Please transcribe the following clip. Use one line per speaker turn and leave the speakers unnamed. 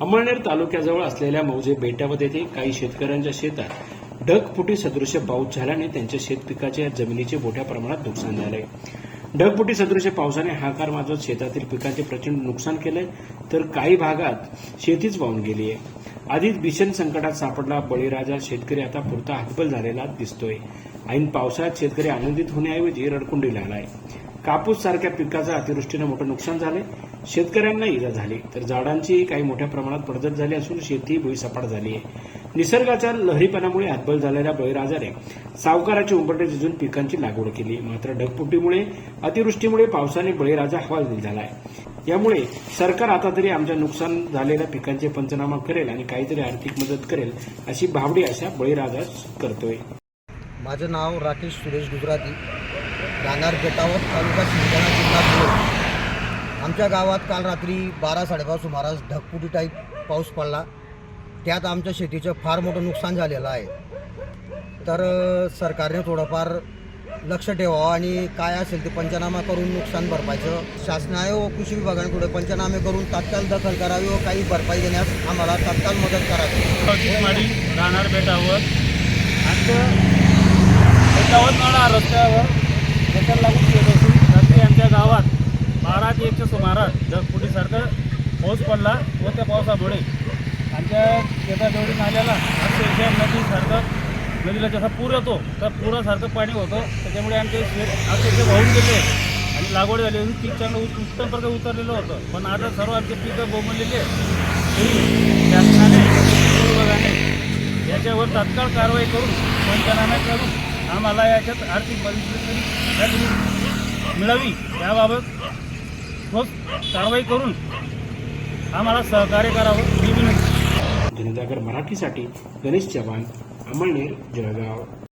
अमळनेर तालुक्याजवळ असलेल्या मौजे बेटावत ते काही शेतकऱ्यांच्या शेतात ढगफुटी सदृश पाऊस झाल्याने त्यांच्या शेतपिकाच्या जमिनीचे मोठ्या प्रमाणात नुकसान झाले. ढगफुटी सदृश्य पावसाने हाकार माजवत शेतातील पिकांचे प्रचंड नुकसान केलंय तर काही भागात शेतीच वाहून गेली आहे. आधीच भीषण संकटात सापडला बळीराजा शेतकरी आता पुरता हतबल झालेला दिसतोय. ऐन पावसाळ्यात शेतकरी आनंदित होण्याऐवजी रडकुंडीला आहे कापूस सारख्या पिकाचं अतिवृष्टीनं मोठं नुकसान झाले शेतकऱ्यांना इजा झाली. तर झाडांची काही मोठ्या प्रमाणात पडझड झाली असून शेती भुईसपाट झाली आहे. निसर्गाच्या लहरीपणामुळे हातबल झालेल्या बळीराजाने सावकाराची उंबरटे झिजून पिकांची लागवड केली. मात्र ढगफुटीमुळे अतिवृष्टीमुळे पावसाने बळीराजा हवालदिल झालाय. यामुळे सरकार आता तरी आमच्या नुकसान झालेल्या पिकांचे पंचनामा करेल आणि काहीतरी आर्थिक मदत करेल अशी भावडी अशा बळीराजा करतोय.
माझं नाव राकेश सुरेश गुजराती. राहणार बेटावत तालुका शिंदना जिल्हा धुळे आमच्या गावात काल रात्री बारा साडेबारा सुमारास ढगपुटी टाईप पाऊस पडला. त्यात आमच्या शेतीचं फार मोठं नुकसान झालेलं आहे. तर सरकारने थोडंफार लक्ष ठेवावं आणि काय असेल ते पंचनामा करून नुकसान भरपायचं शासनाने व कृषी विभागांकडे पंचनामे करून तात्काळ दखल करावी व काही भरपाई देण्यास आम्हाला तात्काळ मदत करावी.
राहणार बेटावर. आणि बेटावर रस्त्यावर बेटाला लागून येत असून रात्री आमच्या गावात बारा ते एकच्या सुमारास ढगफुटीसारखं पाऊस पडला व त्या पावसामुळे आमच्या शेताजवळी नाल्याला आमच्या नदीसारखं नदीला जसा पूर येतो तर पुरासारखं पाणी होतं. त्याच्यामुळे आमचे शेत अक्षरशः वाहून गेले आणि लागवड झाली होती पीक चांगलं उत्तम प्रकारे उतरलेलं होतं. पण आता सर्व आमचे पिकं बोंबलेली शासनाने विभागाने याच्यावर तात्काळ कारवाई करून पंचनामे करून आम्हाला याच्यात आर्थिक मदत मिळावी. याबाबत ठोस कारवाई करून आम्हाला सहकार्य करावं ही विनंती.
जनतागर मराठीसाठी गणेश चव्हाण अमळनेर जळगाव.